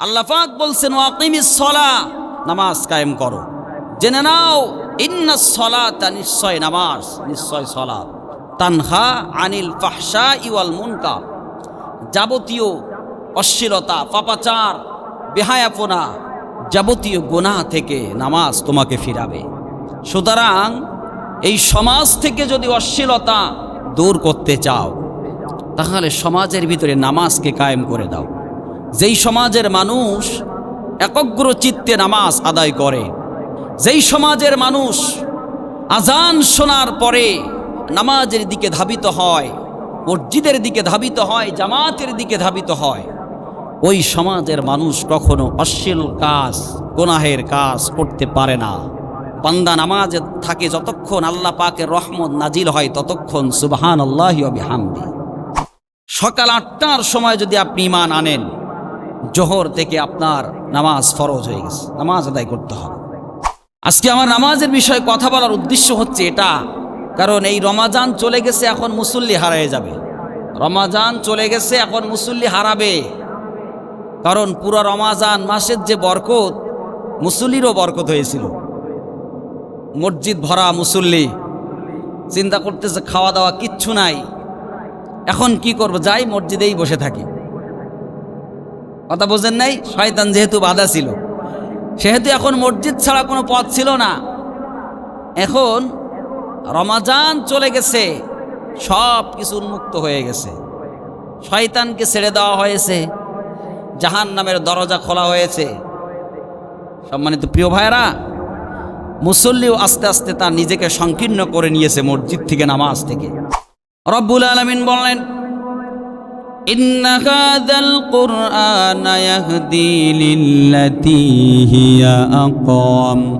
আল্লাহ পাক বলছেন ওয়াকিমিস সলা নামাজ কায়েম করো। জেনে নাও, ইন্না সলাতা নিশ্চয় নামাজ নিশ্চয় সলাত তানহা আনিল ফাহশা ইওয়াল মুনকার। যাবতীয় অশ্লীলতা, পাপাচার, বেহায়াপনা, যাবতীয় গোনা থেকে নামাজ তোমাকে ফিরাবে। সুতরাং এই সমাজ থেকে যদি অশ্লীলতা দূর করতে চাও, তাহলে সমাজের ভিতরে নামাজকে কায়েম করে দাও। যেই সমাজের মানুষ একগ্র চিত্তে নামাজ আদায় করে, যেই সমাজের মানুষ আজান শোনার পরে নামাজের দিকে ধাবিত হয়, মসজিদের দিকে ধাবিত হয়, জামাতের দিকে ধাবিত হয়, ওই সমাজের মানুষ কখনো অশ্লীল কাজ, গোনাহের কাজ করতে পারে না। বান্দা নামাজে থাকে যতক্ষণ আল্লাহ পাকের রহমত নাজিল হয়, ততক্ষণ সুবহান আল্লাহ হামদি সকাল আটটার সময় যদি আপনি ইমান আনেন জোহর থেকে আপনার নামাজ ফরজ হয়ে গেছে। নামাজ আদায় করতে হবে। আজকে আমার নামাজের বিষয়ে কথা বলার উদ্দেশ্য হচ্ছে এটা। কারণ এই রমাজান চলে গেছে, এখন মুসল্লি হারিয়ে যাবে। রমাজান চলে গেছে, এখন মুসল্লি হারাবে। কারণ পুরো রমাজান মাসের যে বরকত, মুসল্লিরও বরকত হয়েছিল। মসজিদ ভরা মুসল্লি, চিন্তা করতেছে খাওয়া দাওয়া কিচ্ছু নাই। এখন কি করব? যাই মসজিদেই বসে থাকি। কথা বোঝেন নাই? শয়তান যেহেতু বাধা ছিল। সেহেতু এখন মসজিদ ছাড়া কোনো পথ ছিল না। এখন রমাজান চলে গেছে, সব কিছু উন্মুক্ত হয়ে গেছে। শয়তানকে ছেড়ে দেওয়া হয়েছে জাহান নামের দরজা খোলা হয়েছে। সম্মানিত প্রিয় ভাইরা মুসল্লিও আস্তে আস্তে তার নিজেকে সংকীর্ণ করে নিয়েছে মসজিদ থেকে নামাজ থেকে। রব্বুল আলমিন বললেন إن هذا القرآن يهدي للتي هي أقام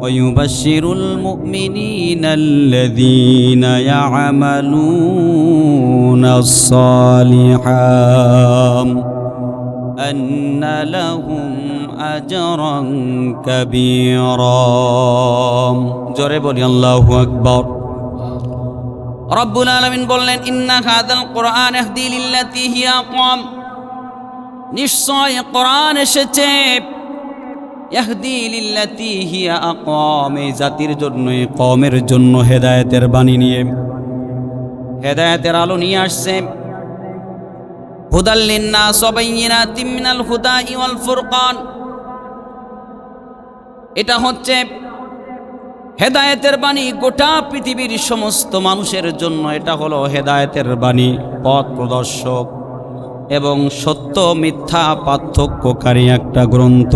ويبشر المؤمنين الذين يعملون الصالحات أن لهم أجرا كبيرا جرب الله أكبر রব্বুল আলমিন বললেন, ইন্না খাদাল কোরআন কম নিশ্চয় কোরআন এসেছে। এই জাতির জন্য কমের জন্য হেদায়েতের বাণী নিয়ে, হেদায়েতের আলো নিয়ে আসছে। হুদাল্লিন্না সবাইনা তিমিনাল হুদা ইওয়াল ফুরকান। এটা হচ্ছে হেদায়েতের বাণী গোটা পৃথিবীর সমস্ত মানুষের জন্য এটা হলো হেদায়েতের বাণী, পথ প্রদর্শক এবং সত্য, মিথ্যা, পার্থক্যকারী একটা গ্রন্থ।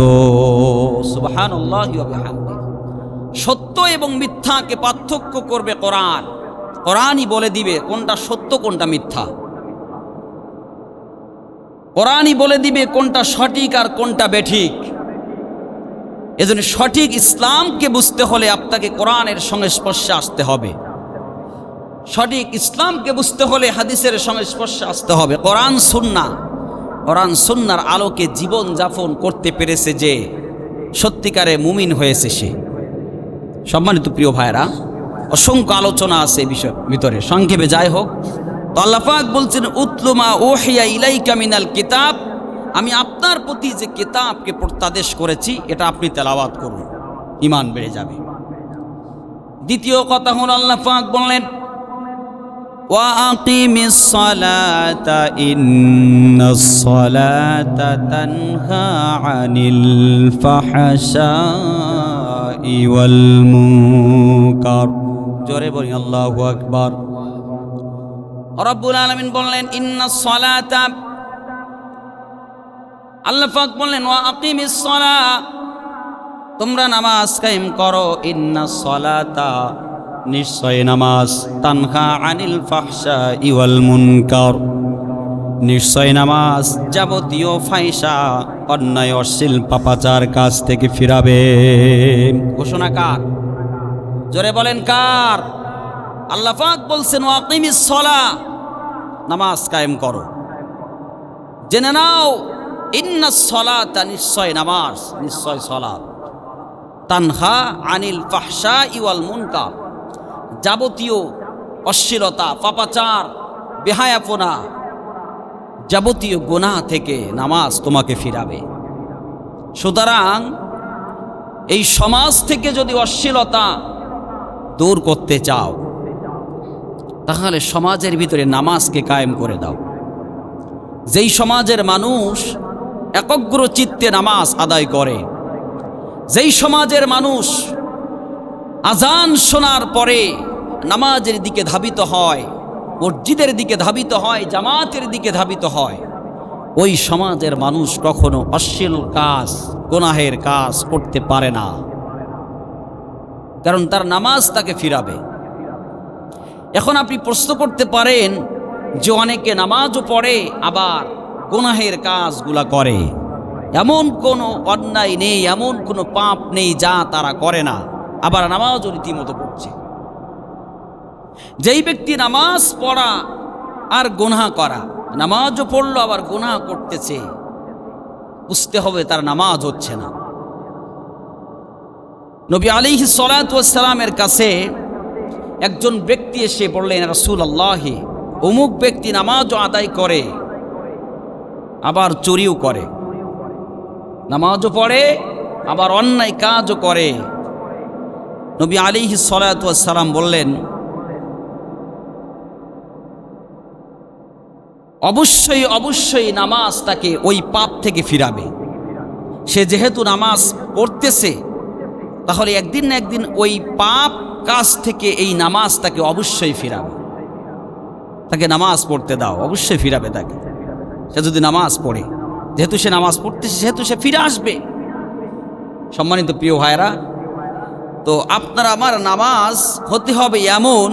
সত্য এবং মিথ্যাকে পার্থক্য করবে কোরআন। কোরআনই বলে দিবে কোনটা সত্য, কোনটা মিথ্যা। কোরআনই বলে দিবে কোনটা সঠিক আর কোনটা বেঠিক। এজন্য সঠিক ইসলামকে বুঝতে হলে আপনাকে কোরআনের সংস্পর্শে আসতে হবে। সঠিক ইসলামকে বুঝতে হলে হাদিসের সংস্পর্শে আসতে হবে। কোরআন সুন্না, কোরআন সুন্নার আলোকে জীবন যাপন করতে পেরেছে যে সত্যিকারে মুমিন হয়েছে সে। সম্মানিত প্রিয় ভাইরা অসংখ্য আলোচনা আছে বিষয় ভিতরে। সংক্ষেপে যাই হোক, তো আল্লাপাক বলছেন উতলুমা ওহিয়া ইলাইকা মিনাল কিতাব আমি আপনার প্রতি যে কিতাবকে প্রত্যাদেশ করেছি এটা আপনি তেলাওয়াত করুন ইমান বেড়ে যাবে দ্বিতীয় কথা হল আল্লাহ পাক বললেন وأقم الصلاة إن الصلاة تنهى عن الفحشاء والمنكر জোরে বলি আল্লাহু আকবার রব্বুল আলামিন বললেন ইন্না সলাতা আল্লাহ পাক বললেন, ওয়া আকিমিস সলা তোমরা নামাজ কায়েম করো, ইন্না সলাতা, নিশ্চয় নামাজ, তানহা আনিল ফাহশা ইওয়াল মুনকার, নিশ্চয় নামাজ যাবতীয় ফাইসা অন্যায় অশ্লীল পাপাচার কাছ থেকে ফিরাবে। ঘোষণা কার? জোরে বলেন কার? আল্লাহ পাক বলছেন ওয়াকিমিস সলা, নামাজ কায়েম করো। জেনে নাও ইন্না সলাতা নিশ্চয় নামাজ, নিশ্চয় সলাত তানহা আনিল ফাহশা ইওয়াল মুনকার, যাবতীয় অশ্লীলতা, পাপাচার, বেহায়াপনা, যাবতীয় গোনা থেকে নামাজ তোমাকে ফিরাবে। সুতরাং এই সমাজ থেকে যদি অশ্লীলতা দূর করতে চাও, তাহলে সমাজের ভিতরে নামাজকে কায়েম করে দাও। যেই সমাজের মানুষ একগ্র চিত্তে নামাজ আদায় করে। যেই সমাজের মানুষ আজান শোনার পরে নামাজের দিকে ধাবিত হয়, মসজিদের দিকে ধাবিত হয়, জামাতের দিকে ধাবিত হয়, ওই সমাজের মানুষ কখনো অশ্লীল কাজ, গোনাহের কাজ করতে পারে না। কারণ তার নামাজ তাকে ফিরাবে। এখন আপনি প্রশ্ন করতে পারেন যে অনেকে নামাজও পড়ে, আবার গোনাহের কাজগুলা করে। এমন কোনো অন্যায় নেই, এমন কোনো পাপ নেই যা তারা করে না। আবার নামাজও রীতিমতো পড়ছে। যেই ব্যক্তি নামাজ পড়া আর গোনা করা, নামাজও পড়ল, আবার গোনা করতেছে, বুঝতে হবে তার নামাজ হচ্ছে না। নবী আলিহি সালাতামের কাছে একজন ব্যক্তি এসে বললেন রসুল আল্লাহি অমুক ব্যক্তি নামাজও আদায় করে আবার চুরিও করে। নামাজও পড়ে, আবার অন্যায় কাজও করে। নবী আলিহি সালাম বললেন, অবশ্যই অবশ্যই নামাজ তাকে ওই পাপ থেকে ফিরাবে। সে যেহেতু নামাজ পড়তেছে, তাহলে একদিন না একদিন ওই পাপ কাজ থেকে এই নামাজ তাকে অবশ্যই ফিরাবে। তাকে নামাজ পড়তে দাও, অবশ্যই ফিরাবে তাকে। সে যদি নামাজ পড়ে, যেহেতু সে নামাজ পড়তেছে, সেহেতু সে ফিরে আসবে। সম্মানিত প্রিয় ভাইরা তো আপনার আমার নামাজ হতে হবে এমন,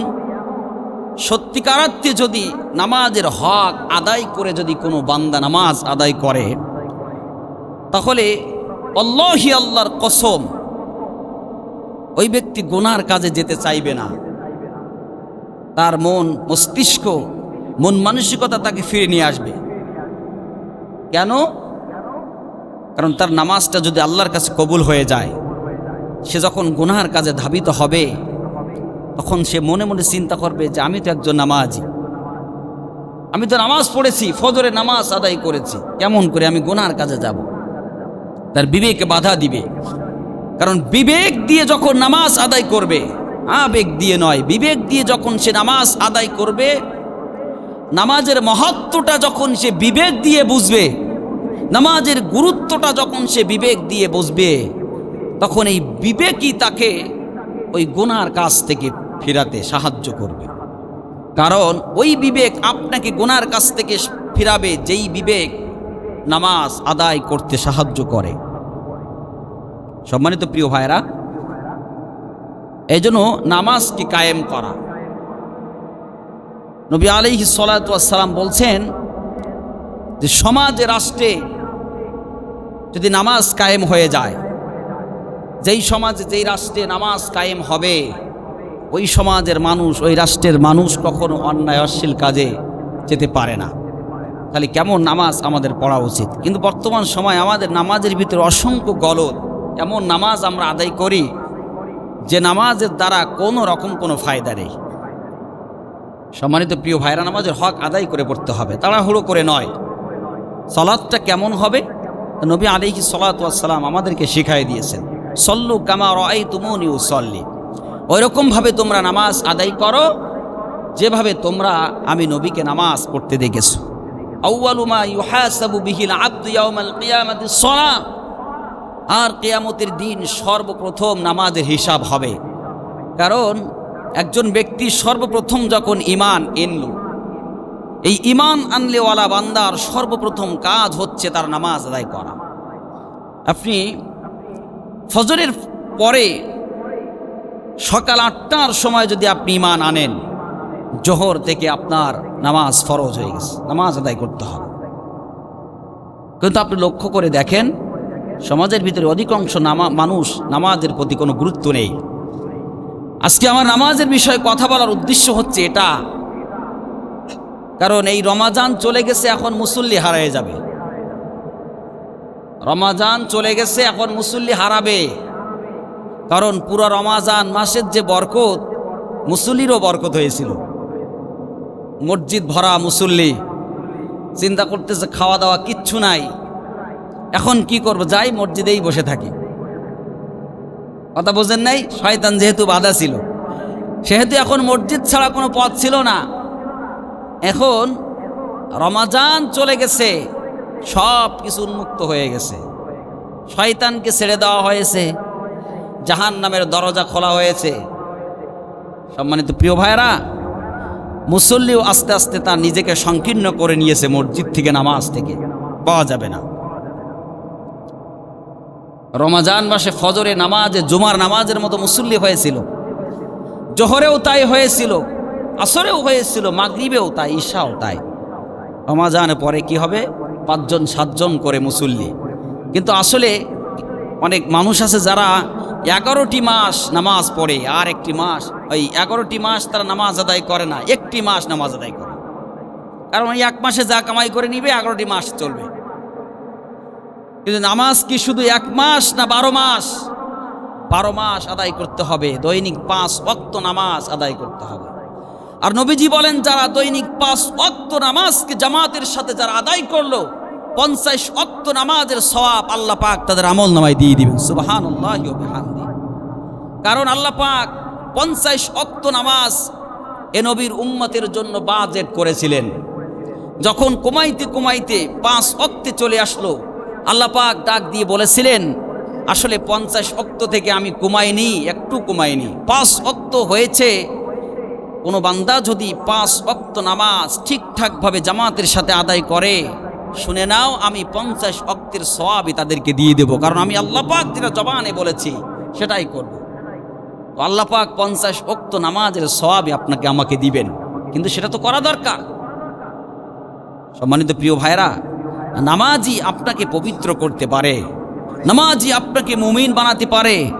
সত্যিকারার্থে যদি নামাজের হক আদায় করে যদি কোনো বান্দা নামাজ আদায় করে, তাহলে অল্লাহি আল্লাহর কসম, ওই ব্যক্তি গোনার কাজে যেতে চাইবে না। তার মন মস্তিষ্ক, মন মানসিকতা তাকে ফিরে নিয়ে আসবে। কেন? কারণ তার নামাজটা যদি আল্লাহর কাছে কবুল হয়ে যায়, সে যখন গুনার কাজে ধাবিত হবে, তখন সে মনে মনে চিন্তা করবে যে আমি তো একজন নামাজি। আমি তো নামাজ পড়েছি ফজরে নামাজ আদায় করেছি, কেমন করে আমি গোনার কাজে যাব? তার বিবেকে বাধা দিবে। কারণ বিবেক দিয়ে যখন নামাজ আদায় করবে, আবেগ দিয়ে নয়, বিবেক দিয়ে যখন সে নামাজ আদায় করবে নামাজের মহত্বটা যখন সে বিবেক দিয়ে বুঝবে, নামাজের গুরুত্বটা যখন সে বিবেক দিয়ে বুঝবে, তখন এই বিবেকই তাকে ওই গোনার কাছ থেকে ফিরাতে সাহায্য করবে। কারণ ওই বিবেক আপনাকে গোনার কাছ থেকে ফিরাবে, যেই বিবেক নামাজ আদায় করতে সাহায্য করে। সম্মানিত প্রিয় ভাইরা এই জন্য নামাজকে কায়েম করা নবী আলিহি সালাম বলছেন যে সমাজে, রাষ্ট্রে যদি নামাজ কায়েম হয়ে যায়, যেই সমাজে, যেই রাষ্ট্রে নামাজ কায়েম হবে, ওই সমাজের মানুষ, ওই রাষ্ট্রের মানুষ কখনো অন্যায় অশ্লীল কাজে যেতে পারে না। তাহলে কেমন নামাজ আমাদের পড়া উচিত? কিন্তু বর্তমান সময় আমাদের নামাজের ভিতরে অসংখ্য গলত এমন নামাজ আমরা আদায় করি, যে নামাজের দ্বারা কোনো রকম কোনো ফায়দা নেই। সম্মানিত প্রিয় ভাইরা, নামাজের হক আদায় করে পড়তে হবে, তাড়াহুড়ো করে নয়। সলাদটা কেমন হবে? নবী আলিহি সালাতাম আমাদেরকে শিখাই দিয়েছেন, সল্লু কামা রাই তুমনি সল্লি ওই রকমভাবে তোমরা নামাজ আদায় করো, যেভাবে তোমরা আমি নবীকে নামাজ পড়তে দেখেছ। আর কেয়ামতের দিন সর্বপ্রথম নামাজের হিসাব হবে। কারণ একজন ব্যক্তি সর্বপ্রথম যখন ইমান এনল, এই ইমান আনলেওয়ালা বান্দার সর্বপ্রথম কাজ হচ্ছে তার নামাজ আদায় করা। আপনি ফজরের পরে সকাল আটটার সময় যদি আপনি ইমান আনেন, জোহর থেকে আপনার নামাজ ফরজ হয়ে গেছে, নামাজ আদায় করতে হবে। কিন্তু আপনি লক্ষ্য করে দেখেন, সমাজের ভিতরে অধিকাংশ নামা মানুষ নামাজের প্রতি কোনো গুরুত্ব নেই। আজকে আমার নামাজের বিষয়ে কথা বলার উদ্দেশ্য হচ্ছে এটা। কারণ এই রমাজান চলে গেছে, এখন মুসল্লি হারিয়ে যাবে। রমাজান চলে গেছে, এখন মুসল্লি হারাবে। কারণ পুরো রমাজান মাসের যে বরকত, মুসল্লিরও বরকত হয়েছিল। মসজিদ ভরা, মুসল্লি। চিন্তা করতেছে খাওয়া দাওয়া কিচ্ছু নাই। এখন কি করব? যাই মসজিদেই বসে থাকি। কথা বোঝেন নাই? শয়তান যেহেতু বাধা ছিল। সেহেতু এখন মসজিদ ছাড়া কোনো পথ ছিল না। এখন রমাজান চলে গেছে, সব কিছু উন্মুক্ত হয়ে গেছে। শয়তানকে ছেড়ে দেওয়া হয়েছে জাহান নামের দরজা খোলা হয়েছে। সম্মানিত প্রিয় ভাইরা মুসল্লিও আস্তে আস্তে তার নিজেকে সংকীর্ণ করে নিয়েছে মসজিদ থেকে নামাজ থেকে। পাওয়া যাবে না। রমাজান মাসে ফজরে নামাজে, জুমার নামাজের মতো মুসল্লি হয়েছিল। জোহরেও তাই হয়েছিল, আসরেও হয়েছিল, মাগরিবেও তাই, ঈশাও তাই। রমাজান পরে কি হবে? পাঁচজন, সাতজন করে মুসল্লি। কিন্তু আসলে অনেক মানুষ আছে যারা এগারোটি মাস নামাজ পড়ে, আর একটি মাস, ওই এগারোটি মাস তারা নামাজ আদায় করে না, একটি মাস নামাজ আদায় করে। কারণ এক মাসে যা কামাই করে নিবে, এগারোটি মাস চলবে। কিন্তু নামাজ কি শুধু এক মাস না বারো মাস? বারো মাস আদায় করতে হবে। দৈনিক পাঁচ অক্ত নামাজ আদায় করতে হবে। আর নবীজি বলেন, যারা দৈনিক পাঁচ অক্ত নামাজকে জামাতের সাথে যারা আদায় করল, পঞ্চাশ অক্ত নামাজের সওয়াব আল্লাহ পাক তাদের আমল নামায় দিয়ে দিবেন। সুবাহান কারণ আল্লাহ পাক পঞ্চাশ অক্ত নামাজ এ নবীর উম্মতের জন্য বাজেট করেছিলেন। যখন কমাইতে কমাইতে পাঁচ অক্তে চলে আসলো আল্লাহ পাক ডাক দিয়ে বলেছিলেন, আসলে পঞ্চাশ অক্ত থেকে আমি কমাইনি, একটু কমাইনি। পাঁচ অক্ত হয়েছে, কোনো বান্দা যদি পাঁচ অক্ত নামাজ ঠিকঠাকভাবে জামাতের সাথে আদায় করে, শুনে নাও, আমি পঞ্চাশ অক্তের সওয়াবই তাদেরকে দিয়ে দেব, কারণ আমি আল্লাহ পাক যেটা জবানে বলেছি, সেটাই করব। তো আল্লাহ পাক পঞ্চাশ অক্ত নামাজের সওয়াবই আপনাকে আমাকে দিবেন, কিন্তু সেটা তো করা দরকার। সম্মানিত প্রিয় ভাইরা নামাজি আপনাকে পবিত্র করতে পারে। নামাজি আপনাকে মুমিন বানাতে পারে।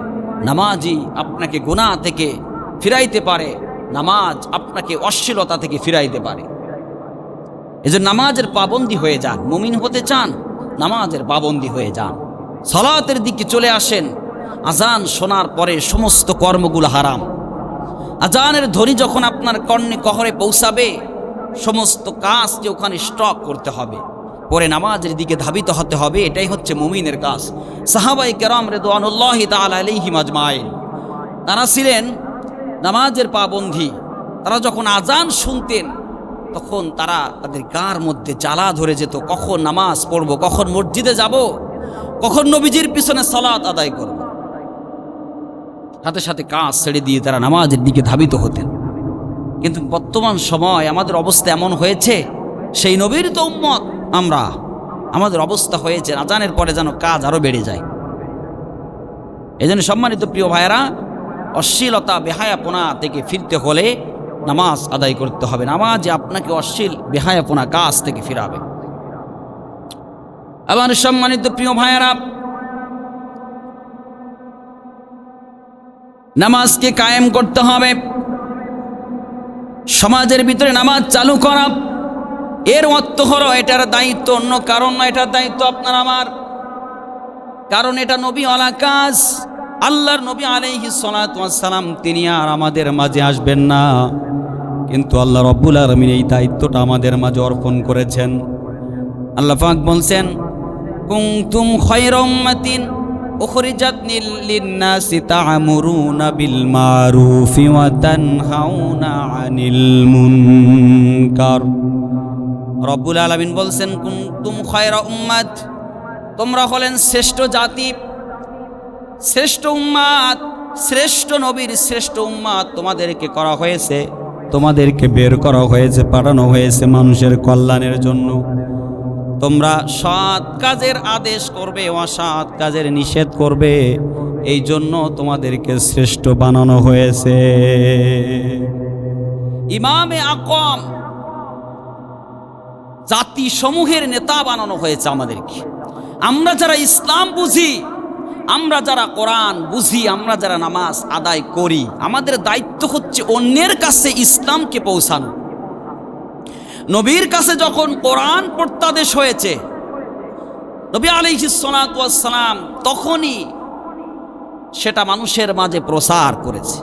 নামাজি আপনাকে গুণা থেকে ফিরাইতে পারে। নামাজ আপনাকে অশ্লীলতা থেকে ফিরাইতে পারে। এই যে নামাজের পাবন্দি হয়ে যান, মুমিন হতে চান, নামাজের পাবন্দি হয়ে যান। সলাতের দিকে চলে আসেন, আজান শোনার পরে সমস্ত কর্মগুলো হারাম। আজানের ধ্বনি যখন আপনার কর্ণে কহরে পৌঁছাবে, সমস্ত কাজকে ওখানে স্টক করতে হবে। পরে নামাজের দিকে ধাবিত হতে হবে, এটাই হচ্ছে মুমিনের কাজ। সাহাবাই কেরাম রেদওয়ানুল্লাহ তালাহি মাজমাইন তারা ছিলেন নামাজের পাবন্ধি তারা যখন আজান শুনতেন, তখন তারা তাদের গার মধ্যে জ্বালা ধরে যেত, কখন নামাজ পড়ব, কখন মসজিদে যাব, কখন নবীজির পিছনে সলাৎ আদায় করব। সাথে সাথে কাজ ছেড়ে দিয়ে তারা নামাজের দিকে ধাবিত হতেন। কিন্তু বর্তমান সময় আমাদের অবস্থা এমন হয়েছে, সেই নবীর তো উম্মত আমরা। আমাদের অবস্থা হয়েছে, আজানের পরে যেন কাজ আরও বেড়ে যায়। এই জন্য সম্মানিত প্রিয় ভাইয়েরা, অশ্লীলতা, বেহায়াপনা থেকে ফিরতে হলে নামাজ আদায় করতে হবে। নামাজ আপনাকে অশ্লীল, বেহায়াপনা কাজ থেকে ফিরাবে। আবার সম্মানিত প্রিয় ভাইয়েরা, নামাজকে কায়েম করতে হবে। সমাজের ভিতরে নামাজ চালু করা এর অর্থ হলো এটার দায়িত্ব, অন্য কারণ না এটার দায়িত্ব আপনার আমার। কারণ এটা নবী আলা কাজ। আল্লাহর নবী আলাইহি সালাম তিনি আর আমাদের মাঝে আসবেন না। কিন্তু আল্লাহ রব্বুল আলমিন এই দায়িত্বটা আমাদের মাঝে অর্পণ করেছেন। আল্লাহ পাক বলছেন উখরিজাত লিন-নাসি তা'মুরুনা বিল মারুফি ওয়া তানহাউনা আনিল মুনকার। রব্বুল আলামিন বলছেন কুমতুম খয়রা উম্মাত? তোমরা হলেন শ্রেষ্ঠ জাতি, শ্রেষ্ঠ উম্মাত, শ্রেষ্ঠ নবীর শ্রেষ্ঠ উম্মাত তোমাদেরকে করা হয়েছে, তোমাদেরকে বের করা হয়েছে, পাঠানো হয়েছে মানুষের কল্যাণের জন্য। তোমরা সৎ কাজের আদেশ করবে, অসৎ কাজের নিষেধ করবে, এই জন্য তোমাদেরকে শ্রেষ্ঠ বানানো হয়েছে। ইমামে আকম জাতি সমূহের নেতা বানানো হয়েছে আমাদেরকে। আমরা যারা ইসলাম বুঝি, আমরা যারা কোরআন বুঝি, আমরা যারা নামাজ আদায় করি, আমাদের দায়িত্ব হচ্ছে অন্যের কাছে ইসলামকে পৌঁছানো। নবীর কাছে যখন কোরআন প্রত্যাদেশ হয়েছে, নবী আলিহিসালাম তখনই সেটা মানুষের মাঝে প্রসার করেছে।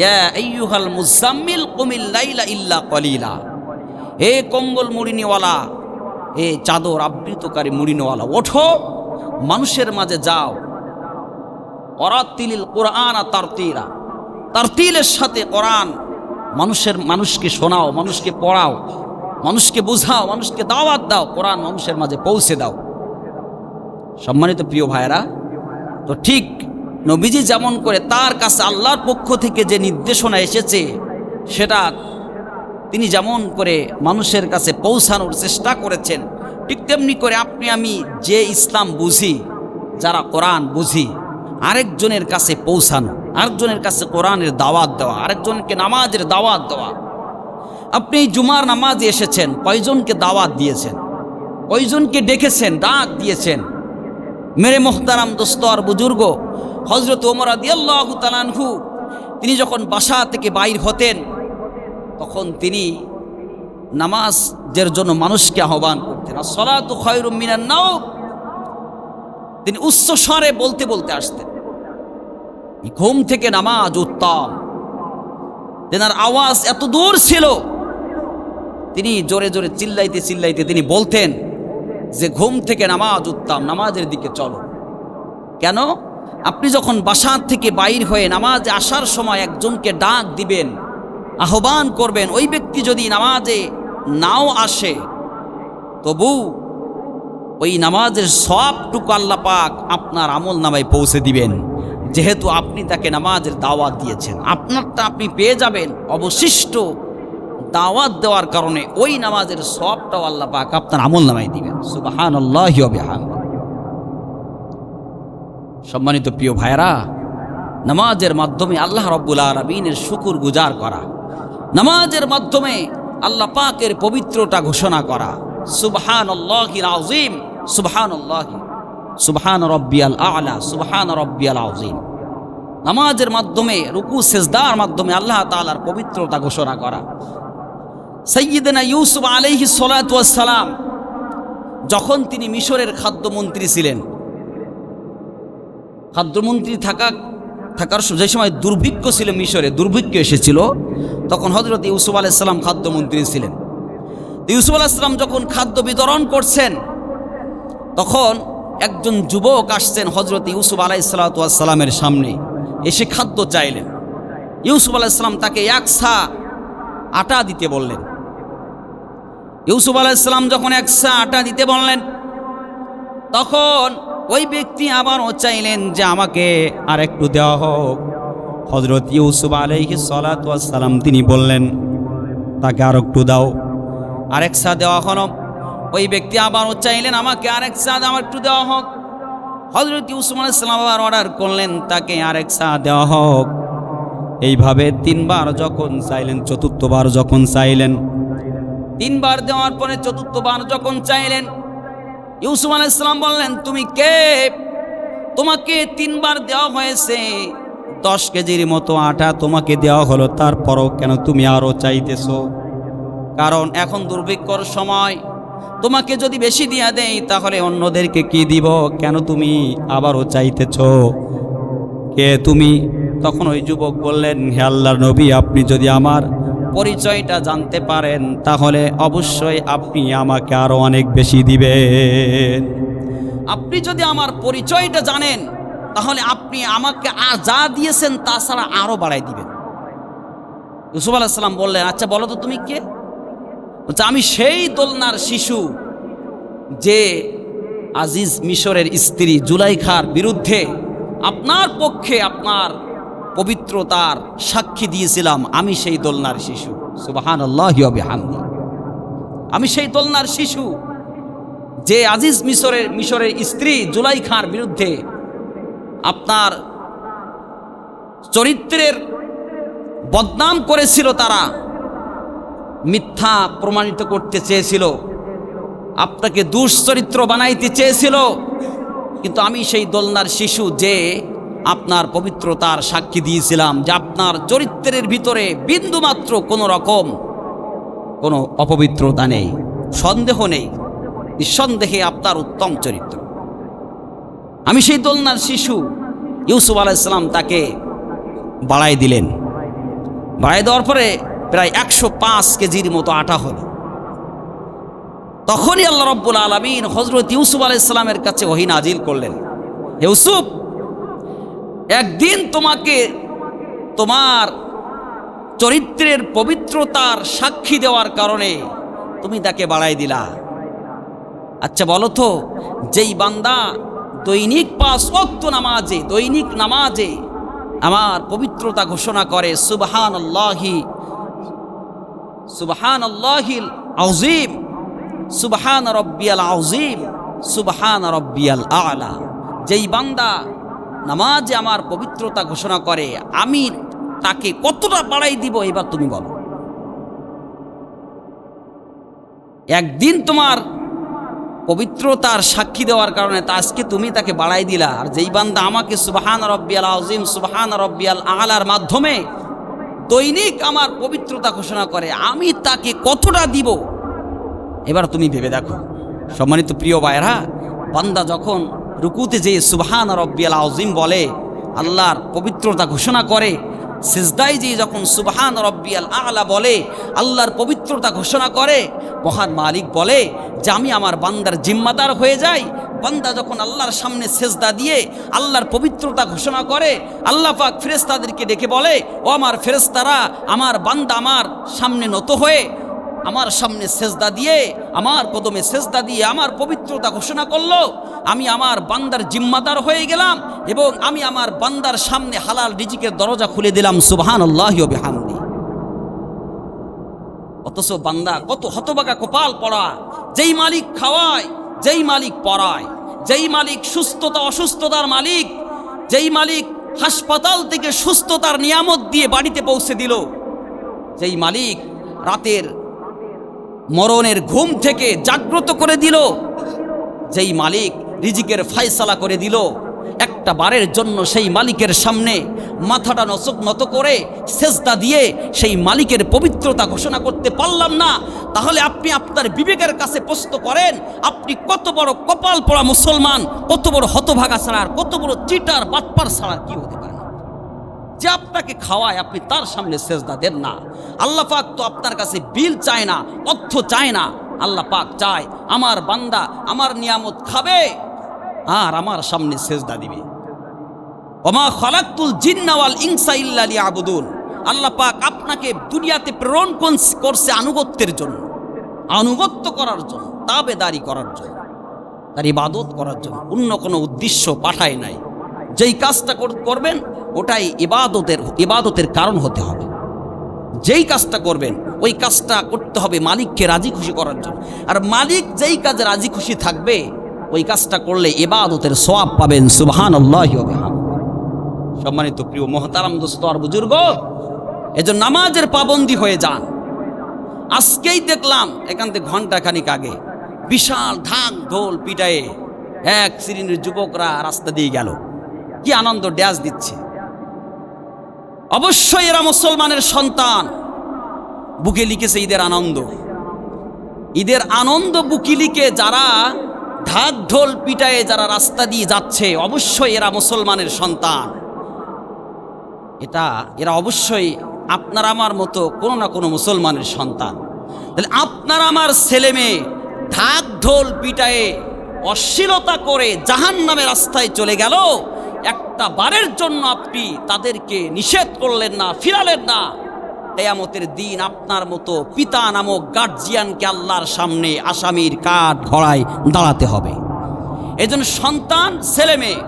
ইয়া মুজাম্মিল কুমিল লাইলা ইল্লা কলিলা। এ কম্বল মুড়িনিওয়ালা এ চাদর আবৃতকারী মুড়িনওয়ালা, ওঠো, মানুষের মাঝে যাও। অরাতিলিল কোরআন আর তারতিরা তারতিলের সাথে কোরআন, মানুষের, মানুষকে শোনাও, মানুষকে পড়াও, মানুষকে বুঝাও, মানুষকে দাওয়াত দাও, কোরআন মানুষের মাঝে পৌঁছে দাও। সম্মানিত প্রিয় ভাইয়েরা, তো ঠিক নবীজি যেমন করে তার কাছে আল্লাহর পক্ষ থেকে যে নির্দেশনা এসেছে, সেটা তিনি যেমন করে মানুষের কাছে পৌঁছানোর চেষ্টা করেছেন, ঠিক তেমনি করে আপনি আমি যে ইসলাম বুঝি, যারা কোরআন বুঝি, আরেকজনের কাছে পৌঁছানো, আরেকজনের কাছে কোরআনের দাওয়াত দেওয়া, আরেকজনকে নামাজের দাওয়াত দেওয়া। আপনি জুমার নামাজে এসেছেন, কয়জনকে দাওয়াত দিয়েছেন? কয়জনকে ডেকেছেন ডাক দিয়েছেন? মেরে মোহতারাম দোস্তর বুজুর্গ হজরত ওমর আদিয়াল্লাহু তালানহু তিনি যখন বাসা থেকে বাইর হতেন তখন তিনি নামাজের জন্য মানুষকে আহ্বান করতেন। আর সলাত খয়রুম মিনান নাও তিনি উচ্চ স্বরে বলতে বলতে আসতেন। ঘুম থেকে নামাজ উত্তম। তেনার আওয়াজ এত দূর ছিল। তিনি জোরে জোরে চিল্লাইতে চিল্লাইতে তিনি বলতেন যে, ঘুম থেকে নামাজ উত্তম, নামাজের দিকে চলো। কেন? আপনি যখন বাসার থেকে বাইর হয়ে নামাজে আসার সময় একজনকে ডাক দিবেন আহ্বান করবেন, ওই ব্যক্তি যদি নামাজে নাও আসে, তবু ওই নামাজের সবটুকু আল্লাহ পাক আপনার আমল নামায় পৌঁছে দিবেন। যেহেতু আপনি তাকে নামাজের দাওয়াত দিয়েছেন, আপনারটা আপনি পেয়ে যাবেন অবশিষ্ট দাওয়াত দেওয়ার কারণে ওই নামাজের সবটাও আল্লাহ পাক আপনার আমল নামায় দিবেন। সুবাহান আল্লাহ সম্মানিত প্রিয় ভাইরা নামাজের মাধ্যমে আল্লাহ রব্বুল আলমিনের শুকুর গুজার করা নামাজের মাধ্যমে আল্লাহ পাকের পবিত্রতা ঘোষণা করা। সুবহান আজিম সুবহান সুবহান রব্বিয়াল আলা, সুবহান রব্বিয়াল আজিম নামাজের মাধ্যমে, রুকু, সেজদার মাধ্যমে আল্লাহ তাআলার পবিত্রতা ঘোষণা করা। সৈয়দনা ইউসুফ আলাইহি সালাম যখন তিনি মিশরের খাদ্যমন্ত্রী ছিলেন, খাদ্যমন্ত্রী থাকা থাকার যে সময় দুর্ভিক্ষ ছিল মিশরে, দুর্ভিক্ষ এসেছিল, তখন হজরত ইউসুফ আলাইসাল্লাম খাদ্যমন্ত্রী ছিলেন। ইউসুফ আলাইসাল্লাম যখন খাদ্য বিতরণ করছেন, তখন একজন যুবক আসছেন হজরত ইউসুফ আলাইসাল্লামের সামনে, এসে খাদ্য চাইলেন। ইউসুফ আলাইসাল্লাম তাকে এক সা আটা দিতে বললেন। ইউসুফ আলাইসাল্লাম যখন এক সা আটা দিতে বললেন তখন ওই ব্যক্তি আবারও চাইলেন যে আমাকে আর একটু দেওয়া হোক। হজরত ইউসুফ আলাইহি সালাম তিনি বললেন, তাকে আর একটু দাও। আরেক সা দেওয়া হলো। ওই ব্যক্তি আবারও চাইলেন আমাকে আরেক সা আমার একটু দেওয়া হোক। হজরত ইউসুফ আলাইসালাম আবার অর্ডার করলেন, তাকে আরেক সা দেওয়া হোক। এইভাবে তিনবার যখন চাইলেন, চতুর্থবার যখন চাইলেন, তিনবার দেওয়ার পরে চতুর্থবার যখন চাইলেন ইউসুফ আলাইসালাম বললেন, তুমি কে? তোমাকে তিনবার দেওয়া হয়েছে। দশ কেজির মতো আটা তোমাকে দেওয়া হলো, তারপরও কেন তুমি আরও চাইতেছ? কারণ এখন দুর্ভিক্ষর সময়। তোমাকে যদি বেশি দিয়া দেই, তাহলে অন্যদেরকে কি দিব? কেন তুমি আবারও চাইতেছ? কে তুমি? তখন ওই যুবক বললেন, হে আল্লাহর নবী, আপনি যদি আমার পরিচয়টা জানতে পারেন, তাহলে অবশ্যই আপনি আমাকে আরও অনেক বেশি দিবেন। আপনি যদি আমার পরিচয়টা জানেন, তাহলে আপনি আমাকে আর যা দিয়েছেন তাছাড়া আরও বাড়াই দিবেন। ইউসুফ আলাহিসাল্লাম বললেন আচ্ছা বলো তো তুমি কে? বলছে, আমি সেই দোলনার শিশু যে আজিজ মিশরের স্ত্রী জুলাইখার বিরুদ্ধে আপনার পক্ষে আপনার পবিত্রতার সাক্ষী দিয়েছিলাম আমি সেই দোলনার শিশু। সুবাহান হামদি আমি সেই দোলনার শিশু, যে আজিজ মিশরের মিশরের স্ত্রী জুলাই খাঁর বিরুদ্ধে আপনার চরিত্রের বদনাম করেছিল তারা, মিথ্যা প্রমাণিত করতে চেয়েছিল, আপনাকে দুশ্চরিত্র বানাইতে চেয়েছিল, কিন্তু আমি সেই দোলনার শিশু যে আপনার পবিত্রতার সাক্ষী দিয়েছিলাম যে আপনার চরিত্রের ভিতরে বিন্দুমাত্র কোনো রকম কোনো অপবিত্রতা নেই, সন্দেহ নেই, নিঃসন্দেহে আপনার উত্তম চরিত্র। আমি সেই দোলনার শিশু, ইউসুফ আলাইসালাম তাকে বাড়াই দিলেন। বাড়াই দেওয়ার পরে প্রায় একশো পাঁচ কেজির মতো আটা হল। তখনই আল্লাহ রব্বুল আলমিন হজরত ইউসুফ আলাইসালামের কাছে ওহিন নাজিল করলেন। ইউসুফ একদিন তোমাকে তোমার চরিত্রের পবিত্রতার সাক্ষী দেওয়ার কারণে তুমি তাকে বাড়াই দিলা। আচ্ছা বলো তো, যেই বান্দা দৈনিক পাঁচ ওয়াক্ত নামাজে, দৈনিক নামাজে আমার পবিত্রতা ঘোষণা করে সুবহান আল্লাহি সুবহান আল্লাহিল আউজিম সুবহান রব্বিয়াল আউজিম সুবহান রব্বিয়াল আলা যেই বান্দা নামাজে আমার পবিত্রতা ঘোষণা করে, আমি তাকে কতটা বাড়াই দিব এবার তুমি বলো। একদিন তোমার পবিত্রতার সাক্ষী দেওয়ার কারণে তা আজকে তুমি তাকে বাড়াই দিলা, আর যেই বান্দা আমাকে সুবাহান রব্বিয়াল আজিম সুবাহান রব্বিয়াল আলার মাধ্যমে দৈনিক আমার পবিত্রতা ঘোষণা করে, আমি তাকে কতটা দিব? এবার তুমি ভেবে দেখো। সম্মানিত প্রিয় বায়রা বান্দা যখন রুকুতে যে সুবহান রব্বিয়াল আজিম বলে, আল্লাহর পবিত্রতা ঘোষণা করে সিজদাই যে যখন সুবহান রব্বিয়াল আলা বলে, আল্লাহর পবিত্রতা ঘোষণা করে, মহান মালিক বলে যে আমি আমার বান্দার জিম্মাদার হয়ে যাই। বান্দা যখন আল্লাহর সামনে সেজদা দিয়ে আল্লাহর পবিত্রতা ঘোষণা করে, আল্লাহ পাক ফেরেস্তাদেরকে ডেকে বলে, ও আমার ফেরেস্তারা আমার বান্দা আমার সামনে নত হয়ে আমার সামনে সেজদা দিয়ে, আমার কদমে সেজদা দিয়ে আমার পবিত্রতা ঘোষণা করল। আমি আমার বান্দার জিম্মাদার হয়ে গেলাম এবং আমি আমার বান্দার সামনে হালাল রিজিকের দরজা খুলে দিলাম সুবহান আল্লাহ বেহামদি। অথচ বান্দা কত হতবাগা কপাল পড়া। যেই মালিক খাওয়ায়, যেই মালিক পড়ায়, যেই মালিক সুস্থতা, অসুস্থতার মালিক, যেই মালিক হাসপাতাল থেকে সুস্থতার নিয়ামত দিয়ে বাড়িতে পৌঁছে দিল, যেই মালিক রাতের মরণের ঘুম থেকে জাগ্রত করে দিল। যেই মালিক রিজিকের ফায়সালা করে দিল, একটা বারের জন্য সেই মালিকের সামনে মাথাটা নচক নত করে সেজদা দিয়ে সেই মালিকের পবিত্রতা ঘোষণা করতে পারলাম না। তাহলে আপনি আপনার বিবেকের কাছে প্রশ্ন করেন, আপনি কত বড় কপাল পড়া মুসলমান, কত বড় হতভাগা ছাড়া কত বড় চিটার বাটপার ছাড়া কি হতে যে আপনাকে খাওয়ায় আপনি তার সামনে সেজদা দেন না। আল্লাহ পাক তো আপনার কাছে বিল চায় না, অর্থ চায় না। আল্লাহ পাক চায়, আমার বান্দা আমার নিয়ামত খাবে আর আমার সামনে সেজদা দিবে। ওমা খলাকুল জিন্নাওয়াল ইনসা ইল্লা লিয়াবুদুন। আল্লাহ পাক আপনাকে দুনিয়াতে প্রেরণ করছে আনুগত্যের জন্য, আনুগত্য করার জন্য, তাবেদারি করার জন্য, তার ইবাদত করার জন্য। অন্য কোনো উদ্দেশ্য পাঠায় নাই। যেই কাজটা করবেন ওটাই ইবাদতের ইবাদতের কারণ হতে হবে। যেই কাজটা করবেন, ওই কাজটা করতে হবে মালিককে রাজি খুশি করার জন্য। আর মালিক যেই কাজে রাজি খুশি থাকবে, ওই কাজটা করলে ইবাদতের সোয়াব পাবেন সুবহান সম্মানিত প্রিয় মহতারাম দোস্ত আর বুজুর্গ, এজন্য নামাজের পাবন্দি হয়ে যান। আজকেই দেখলাম, এখান থেকে ঘণ্টা খানিক আগে বিশাল ঢাক ঢোল পিটায়ে এক শ্রেণির যুবকরা রাস্তা দিয়ে গেল। কি আনন্দ ড্যাস দিচ্ছে। অবশ্যই এরা মুসলমানের সন্তান। বুকে লিখেছে ঈদের আনন্দ। ঈদের আনন্দ বুকি লিখে যারা ঢাক ঢোল পিটায়ে যারা রাস্তা দিয়ে যাচ্ছে, অবশ্যই এরা মুসলমানের সন্তান। এটা, এরা অবশ্যই আপনার আমার মতো কোনো না কোনো মুসলমানের সন্তান। তাহলে আপনার আমার ছেলে মেয়ে ঢাক ঢোল পিটায়ে অশ্লীলতা করে জাহান নামে রাস্তায় চলে গেল একটা বারের জন্য আপনি তাদেরকে নিষেধ করলেন না, ফিরালেন না। কেয়ামতের দিন আপনার মতো পিতা নামক গার্জিয়ানকে আল্লাহর সামনে আসামির কাঠ ঘোড়ায় দাঁড়াতে হবে। এজন্য সন্তান, ছেলে মেয়ে,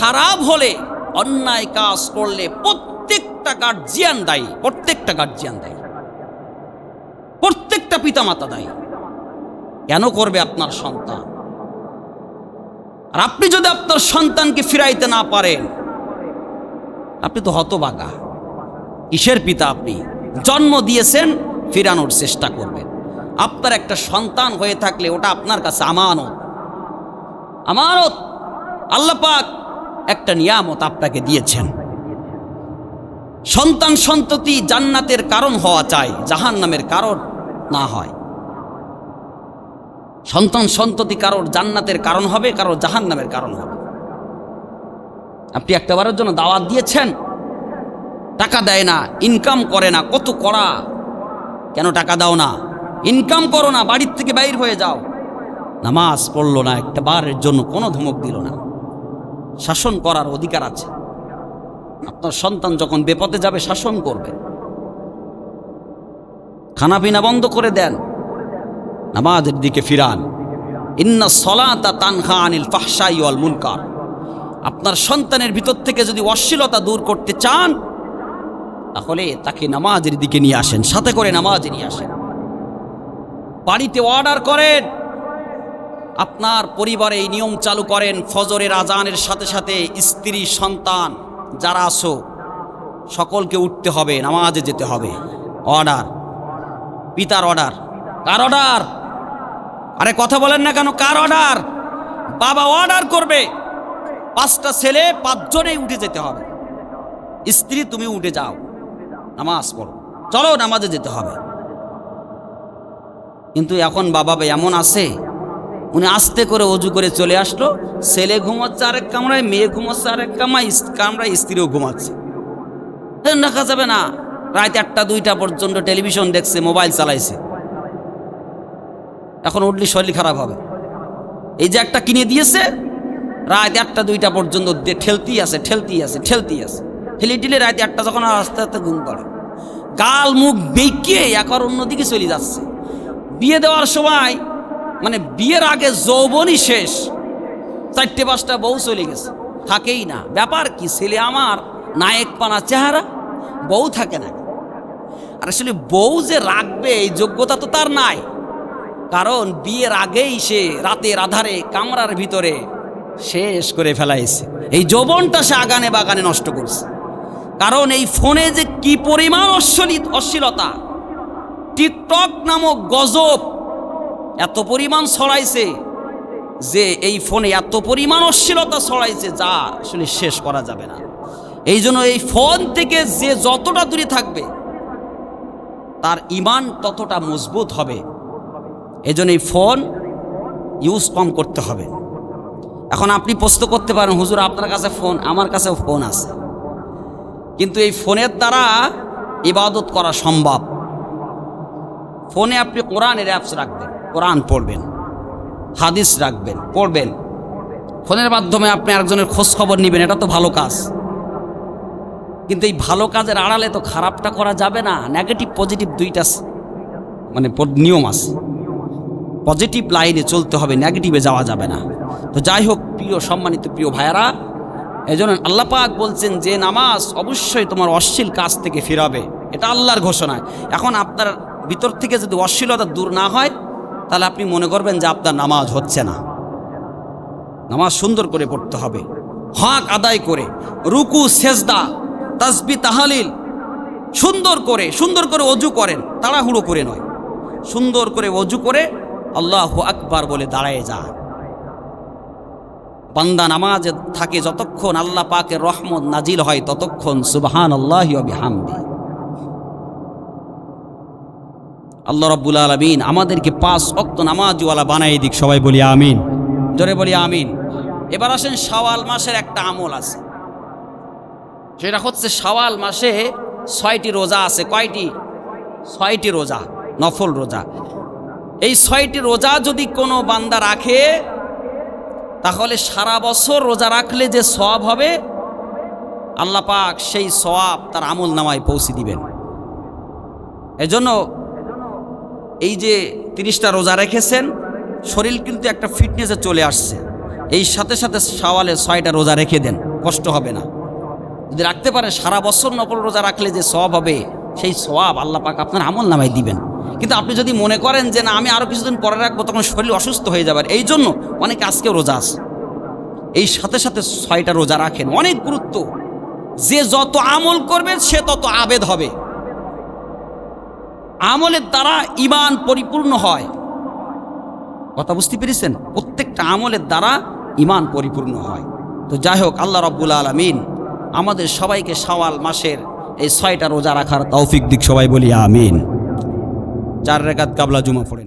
খারাপ হলে, অন্যায় কাজ করলে প্রত্যেকটা গার্জিয়ান দায়ী, প্রত্যেকটা গার্জিয়ান দায়ী। প্রত্যেকটা পিতামাতা দায়ী। কেন করবে আপনার সন্তান? আর আপনি যদি আপনার সন্তানকে ফিরাইতে না পারেন, আপনি তো হতবাগা। কিসের পিতা আপনি? জন্ম দিয়েছেন, ফিরানোর চেষ্টা করবেন। আপনার একটা সন্তান হয়ে থাকলে ওটা আপনার কাছে আমানত। আমানত। আল্লাহ পাক একটা নিয়ামত আপনাকে দিয়েছেন। সন্তান সন্ততি জান্নাতের কারণ হওয়া চাই জাহান নামের কারণ না হয়। সন্তান সন্ততি কারোর জান্নাতের কারণ হবে, কারোর জাহান নামের কারণ হবে। আপনি একটাবারের জন্য দাওয়াত দিয়েছেন, টাকা দেয় না ইনকাম করে না, কত করা কেন টাকা দাও না? ইনকাম করো না, বাড়ির থেকে বাইর হয়ে যাও। নামাজ পড়ল না একটা বারের জন্য কোনো ধমক দিল না। শাসন করার অধিকার আছে। আপনার সন্তান যখন বেপথে যাবে, শাসন করবে। খানা পিনা বন্ধ করে দেন। নামাজের দিকে ফিরান। ইন্না সলাতা তানহা আনিল ফাহসাই মুনকার। আপনার সন্তানের ভিতর থেকে যদি অশ্লীলতা দূর করতে চান, তাহলে তাকে নামাজের দিকে নিয়ে আসেন, সাথে করে নামাজে নিয়ে আসেন। বাড়িতে অর্ডার করেন। আপনার পরিবারে এই নিয়ম চালু করেন, ফজরের আজানের সাথে সাথে স্ত্রী, সন্তান যারা আসো সকলকে উঠতে হবে, নামাজে যেতে হবে। অর্ডার। পিতার অর্ডার। কার অর্ডার? আরে কথা বলেন না কেন? কার অর্ডার বাবা অর্ডার করবে। পাঁচটা ছেলে, পাঁচজনেই উঠে যেতে হবে। স্ত্রী, তুমি উঠে যাও। নামাজ পড়ো। চলো নামাজে যেতে হবে। কিন্তু এখন বাবা এমন আছে, উনি আস্তে করে অজু করে চলে আসলো। ছেলে ঘুমাচ্ছে আরেক কামরায়, মেয়ে ঘুমাচ্ছে আরেক কামায় কামরায় স্ত্রীও ঘুমাচ্ছে। দেখা যাবে না, রাত একটা দুইটা পর্যন্ত টেলিভিশন দেখছে, মোবাইল চালাইছে। এখন উঠলি শরীর খারাপ হবে। এই যে একটা কিনে দিয়েছে, রাত একটা দুইটা পর্যন্ত ঠেলতেই আছে ঠেলতেই আছে ঠেলতেই আছে। ঠেলি ঠেলে রাত একটা যখন আস্তে আস্তে ঘুম পড়ে। গাল, মুখ বেঁকে একবার অন্যদিকে চলে যাচ্ছে। বিয়ে দেওয়ার সময় মানে বিয়ের আগে যৌবনই শেষ। চারটে, পাঁচটা বউ চলে গেছে। থাকেই না। ব্যাপার কি? ছেলে আমার নায়ক পানা চেহারা, বউ থাকে না। আর আসলে বউ যে রাখবে, এই যোগ্যতা তো তার নাই। কারণ বিয়ের আগেই সে রাতের আধারে কামরার ভিতরে শেষ করে ফেলাইছে। এই যৌবনটা সে আগানে বাগানে নষ্ট করছে। কারণ এই ফোনে যে কি পরিমাণ অশ্লীল অশ্লীলতা, টিকটক নামক গজব এত পরিমাণ ছড়াইছে যে এই ফোনে এত পরিমাণ অশ্লীলতা ছড়াইছে যা আসলে শেষ করা যাবে না। এই জন্য এই ফোন থেকে যে যতটা দূরে থাকবে, তার ইমান ততটা মজবুত হবে। এই জন্য এই ফোন ইউজ কম করতে হবে। এখন আপনি প্রশ্ন করতে পারেন, হুজুর, আপনার কাছে ফোন, আমার কাছেও ফোন আছে। কিন্তু এই ফোনের দ্বারা ইবাদত করা সম্ভব। ফোনে আপনি কোরআনের অ্যাপস রাখবেন, কোরআন পড়বেন, হাদিস রাখবেন, পড়বেন। ফোনের মাধ্যমে আপনি একজনের খোঁজ খবর নেবেন, এটা তো ভালো কাজ। কিন্তু এই ভালো কাজের আড়ালে তো খারাপটা করা যাবে না নেগেটিভ পজিটিভ দুইটা মানে নিয়ম আছে। পজিটিভ লাইনে চলতে হবে নেগেটিভে যাওয়া যাবে না। তো যাই হোক, প্রিয় সম্মানিত প্রিয় ভাইয়ারা এই জন্য আল্লাপাক বলছেন যে নামাজ অবশ্যই তোমার অশ্লীল কাজ থেকে ফিরাবে। এটা আল্লাহর ঘোষণা। এখন আপনার ভিতর থেকে যদি অশ্লীলতা দূর না হয়, তাহলে আপনি মনে করবেন যে আপনার নামাজ হচ্ছে না। নামাজ সুন্দর করে পড়তে হবে। হক আদায় করে, রুকু, সেজদা, তাসবি, তাহালিল, সুন্দর করে সুন্দর করে অজু করেন। তাড়াহুড়ো করে নয়। সুন্দর করে অজু করে আল্লাহ আকবার বলে দাঁড়ায় যান বান্দা নামাজে থাকে যতক্ষণ আল্লাহ পাকের রহমত নাজিল হয়, ততক্ষণ সুবহান আল্লাহ হামদি আল্লাহ রব্বুল আলমিন আমাদেরকে পাঁচ অক্ত নামাজওয়ালা বানাই দিক, সবাই বলি আমিন। জোরে বলি আমিন। এবার আসেন শাওয়াল মাসের একটা আমল আছে। সেটা হচ্ছে শাওয়াল মাসে ছয়টি রোজা আছে। কয়টি? ছয়টি রোজা, নফল রোজা। এই ছয়টি রোজা যদি কোনো বান্দা রাখে, তাহলে সারা বছর রোজা রাখলে যে সওয়াব হবে, আল্লাহ পাক সেই সওয়াব তার আমল নামায় পৌঁছে দিবেন। এজন্য এই যে তিরিশটা রোজা রেখেছেন, শরীর কিন্তু একটা ফিটনেসে চলে আসছে। এই সাথে সাথে সওয়ালে ছয়টা রোজা রেখে দেন, কষ্ট হবে না। যদি রাখতে পারেন, সারা বছর নকল রোজা রাখলে যে সওয়াব হবে, সেই সওয়াব আল্লাহ পাক আপনার আমল নামায় দিবেন। কিন্তু আপনি যদি মনে করেন যে না, আমি আরও কিছুদিন পরে রাখব, তখন শরীর অসুস্থ হয়ে যাবে। এই জন্য অনেকে আজকেও রোজা আছে। এই সাথে সাথে ছয়টা রোজা রাখেন। অনেক গুরুত্ব। যে যত আমল করবে, সে তত আবেদ হবে। আমলের দ্বারা ইমান পরিপূর্ণ হয়। কথা বুঝতে পেরেছেন? প্রত্যেকটা আমলের দ্বারা ইমান পরিপূর্ণ হয়। তো যাই হোক, আল্লাহ রব্বুল আলমিন আমাদের সবাইকে সওয়াল মাসের এই ছয়টা রোজা রাখার তৌফিক দিক সবাই বলি, আমিন। চার রেখাত কাবলা জুমা পড়েন।